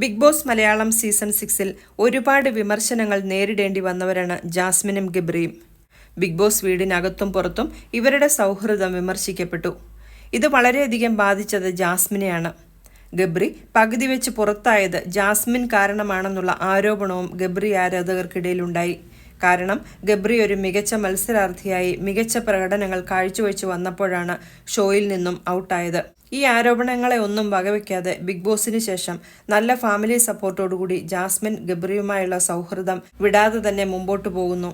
Big boss Malayalam season സിക്സിൽ ഒരുപാട് വിമർശനങ്ങൾ നേരിടേണ്ടി വന്നവരാണ് ജാസ്മിനും ഗബ്രിയും. ബിഗ് ബോസ് വീടിനകത്തും പുറത്തും ഇവരുടെ സൗഹൃദം വിമർശിക്കപ്പെട്ടു. ഇത് വളരെയധികം ബാധിച്ചത് ജാസ്മിനെയാണ്. ഗബ്രി പകുതി വെച്ച് പുറത്തായത് ജാസ്മിൻ കാരണമാണെന്നുള്ള ആരോപണവും ഗബ്രി ആരാധകർക്കിടയിലുണ്ടായി. കാരണം ഗബ്രി ഒരു മികച്ച മത്സരാർത്ഥിയായി മികച്ച പ്രകടനങ്ങൾ കാഴ്ചവെച്ചു വന്നപ്പോഴാണ് ഷോയിൽ നിന്നും ഔട്ടായത്. ഈ ആരോപണങ്ങളെ ഒന്നും വകവയ്ക്കാതെ ബിഗ് ബോസിന് ശേഷം നല്ല ഫാമിലി സപ്പോർട്ടോടുകൂടി ജാസ്മിൻ ഗബ്രിയുമായുള്ള സൗഹൃദം വിടാതെ തന്നെ മുമ്പോട്ടു പോകുന്നു.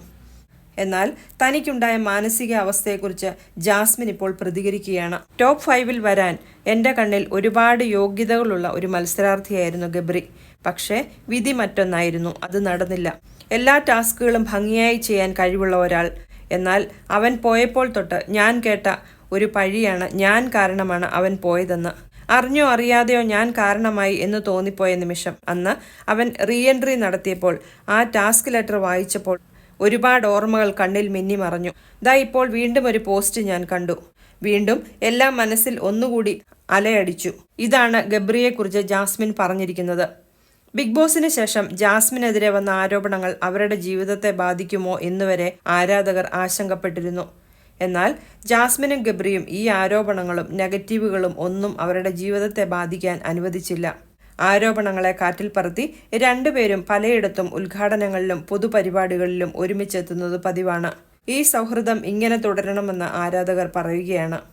എന്നാൽ തനിക്കുണ്ടായ മാനസിക അവസ്ഥയെക്കുറിച്ച് ജാസ്മിൻ ഇപ്പോൾ പ്രതികരിക്കുകയാണ്. ടോപ്പ് ഫൈവിൽ വരാൻ എന്റെ കണ്ണിൽ ഒരുപാട് യോഗ്യതകളുള്ള ഒരു മത്സരാർത്ഥിയായിരുന്നു ഗബ്രി. പക്ഷേ വിധി മറ്റൊന്നായിരുന്നു അത് നടന്നില്ല. എല്ലാ ടാസ്കുകളും ഭംഗിയായി ചെയ്യാൻ കഴിവുള്ള ഒരാൾ. എന്നാൽ അവൻ പോയപ്പോൾ തൊട്ട് ഞാൻ കേട്ട ഒരു പഴിയാണ് ഞാൻ കാരണമാണ് അവൻ പോയതെന്ന്. അറിഞ്ഞോ അറിയാതെയോ ഞാൻ കാരണമായി എന്ന് തോന്നിപ്പോയ നിമിഷം അന്ന് അവൻ റീ എൻട്രി നടത്തിയപ്പോൾ ആ ടാസ്ക് ലെറ്റർ വായിച്ചപ്പോൾ ഒരുപാട് ഓർമ്മകൾ കണ്ണിൽ മിന്നി മറഞ്ഞു. ദാ ഇപ്പോൾ വീണ്ടും ഒരു പോസ്റ്റ് ഞാൻ കണ്ടു. വീണ്ടും എല്ലാം മനസ്സിൽ ഒന്നുകൂടി അലയടിച്ചു. ഇതാണ് ഗബ്രിയെക്കുറിച്ച് ജാസ്മിൻ പറഞ്ഞിരിക്കുന്നത്. ബിഗ് ബോസിന് ശേഷം ജാസ്മിനെതിരെ വന്ന ആരോപണങ്ങൾ അവരുടെ ജീവിതത്തെ ബാധിക്കുമോ എന്നുവരെ ആരാധകർ ആശങ്കപ്പെട്ടിരുന്നു. എന്നാൽ ജാസ്മിനും ഗബ്രിയും ഈ ആരോപണങ്ങളും നെഗറ്റീവുകളും ഒന്നും അവരുടെ ജീവിതത്തെ ബാധിക്കാൻ അനുവദിച്ചില്ല. ആരോപണങ്ങളെ കാറ്റിൽ പറത്തി രണ്ടുപേരും പലയിടത്തും ഉദ്ഘാടനങ്ങളിലും പൊതുപരിപാടികളിലും ഒരുമിച്ചെത്തുന്നത് പതിവാണ്. ഈ സൗഹൃദം ഇങ്ങനെ തുടരണമെന്ന് ആരാധകർ പറയുകയാണ്.